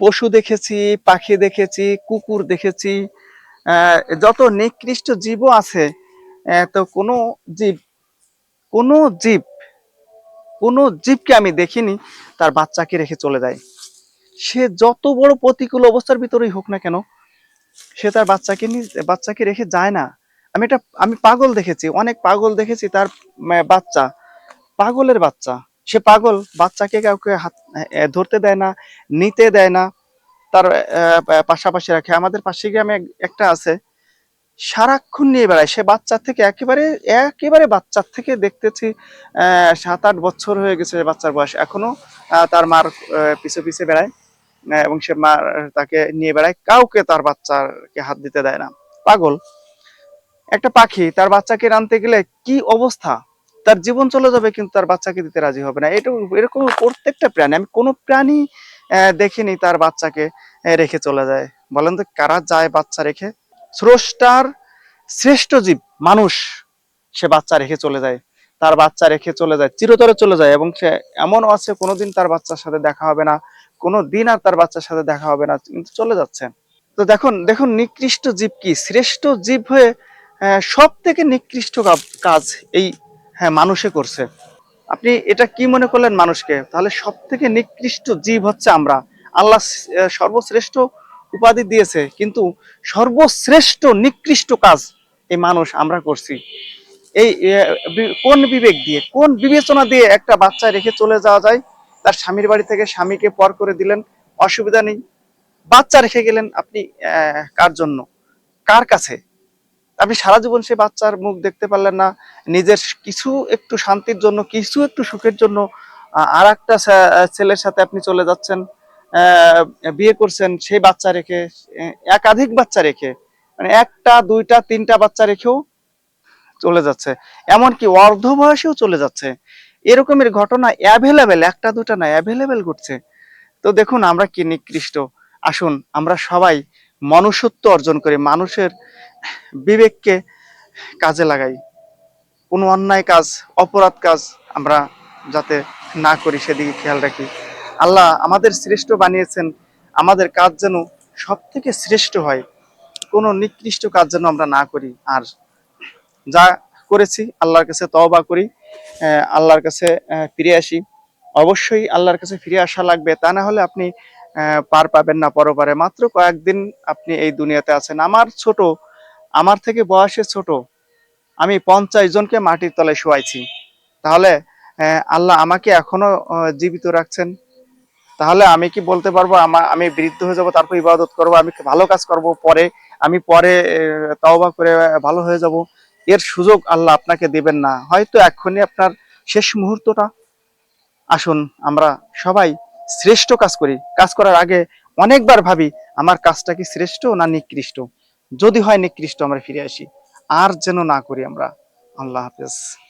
পশু দেখেছি, পাখি দেখেছি, কুকুর দেখেছি যত নিকৃষ্ট জীবও আছে তো কোনো জীব কোনো জীব, কোনো জীবকে আমি দেখিনি, তার বাচ্চাকে রেখে চলে যায়। সে যত বড় প্রতিকূল অবস্থার ভিতরেই হোক না কেন, সে তার বাচ্চাকে নিয়ে বাচ্চাকে রেখে যায় না। আমি এটা আমি পাগল দেখেছি, অনেক পাগল দেখেছি তার বাচ্চা, পাগলের বাচ্চা। সে পাগল, বাচ্চাকে কাউকে হাত ধরতে দেয় না, নিতে দেয় না, তার পাশাপাশি রাখে। আমাদের পাশে গ্রামে একটা আছে, সারাক্ষণ নিয়ে বেড়ায়। সে বাচ্চা থেকে একেবারে একেবারে বাচ্চার থেকে দেখতেছি সাত আট বছর হয়ে গেছে বাচ্চার বয়স। এখনও তার মার পিছে পিছে বেড়ায় এবং সে মা তাকে নিয়ে বেড়ায়। কাউকে তার বাচ্চাকে হাত দিতে দেয় না। পাগল। একটা পাখি, তার বাচ্চাকে আনতে গেলে কি অবস্থা? তার জীবন চলে যাবে, কিন্তু তার বাচ্চাকে দিতে রাজি হবে না। এটা এরকম প্রত্যেকটা প্রাণী, আমি কোনো প্রাণী দেখিনি তার বাচ্চাকে রেখে চলে যায়। বলেন তো, কারা যায় বাচ্চা রেখে? স্রষ্টার শ্রেষ্ঠ জীব, মানুষ, সে বাচ্চা রেখে চলে যায়। তার বাচ্চা রেখে চলে যায়, চিরতরে চলে যায় এবং সে এমনও আছে, কোনোদিন তার বাচ্চার সাথে দেখা হবে না কোনো দিন আর তার বাচ্চার সাথে দেখা হবে না, কিন্তু চলে যাচ্ছে। তো দেখুন দেখুন নিকৃষ্ট জীব কি? শ্রেষ্ঠ জীব হয়ে সব থেকে নিকৃষ্ট কাজ এই হ্যাঁ মানুষে করছে। আপনি এটা কি মনে করলেন মানুষকে? তাহলে সব থেকে নিকৃষ্ট জীব হচ্ছে আমরা। আল্লাহ সর্বশ্রেষ্ঠ উপাধি দিয়েছে, কিন্তু সর্বশ্রেষ্ঠ নিকৃষ্ট কাজ এই মানুষ আমরা করছি। এই কোন বিবেক দিয়ে? কোন বিবেচনা দিয়ে একটা বাচ্চা রেখে চলে যাওয়া যায়? তার স্বামীর বাড়ি থেকে স্বামীকে পর করে দিলেন, অসুবিধা নেই। বাচ্চা রেখে গেলেন আপনি কার জন্য? কার কাছে? আপনি সারা জীবন সে বাচ্চার মুখ দেখতে পারলেন না, নিজের কিছু একটু শান্তির জন্য, কিছু একটু সুখের জন্য আর একটা ছেলের সাথে আপনি চলে যাচ্ছেন বিয়ে করছেন, সেই বাচ্চা রেখে একাধিক বাচ্চা রেখে মানে একটা, দুইটা, তিনটা বাচ্চা রেখেও চলে যাচ্ছে। এমনকি অর্ধ বয়সেও চলে যাচ্ছে। এরকমের ঘটনা অ্যাভেলেবেল একটা, দুটা না অ্যাভেলেবেল ঘটছে। তো দেখুন, আমরা কি নিকৃষ্ট। আসুন, আমরা সবাই মনুষ্যত্ব অর্জন করি। মানুষের বিবেককে কাজে লাগাই। কোনো অন্যায় কাজ, অপরাধ কাজ আমরা যাতে না করি, সেদিকে খেয়াল রাখি। আল্লাহ আমাদের শ্রেষ্ঠ বানিয়েছেন, আমাদের কাজ যেন সব থেকে শ্রেষ্ঠ হয়। কোনো নিকৃষ্ট কাজ যেন আমরা না করি। আর যা করেছি, আল্লাহর কাছে তওবা করি আল্লাহর কাছে ফিরে আসি। অবশ্যই আল্লাহর কাছে ফিরে আসা লাগবে। তা না হলে আপনি পার পাবেন না পরপারে। মাত্র কয়েকদিন আপনি এই দুনিয়াতে আছেন। আমার ছোট আমার থেকে বয়সে ছোট, আমি পঞ্চাশ জনকে মাটির তলায় শোয়াইছি। তাহলে আল্লাহ আমাকে এখনও জীবিত রাখছেন। তাহলে আমি কি বলতে পারব আমার আমি বৃদ্ধ হয়ে যাব, তারপর ইবাদত করব, আমি ভালো কাজ করব, পরে, আমি পরে তওবা করে ভালো হয়ে যাব? এর সুযোগ আল্লাহ আপনাকে দেবেন না। হয়তো এক্ষুনি আপনার শেষ মুহূর্তটা। আসুন, আমরা সবাই শ্রেষ্ঠ কাজ করি। কাজ করার আগে অনেকবার ভাবি, আমার কাজটা কি শ্রেষ্ঠ না নিকৃষ্ট? যদি হয় নিকৃষ্ট আমরা ফিরে আসি। আর যেন না করি আমরা আল্লাহ হাফেজ।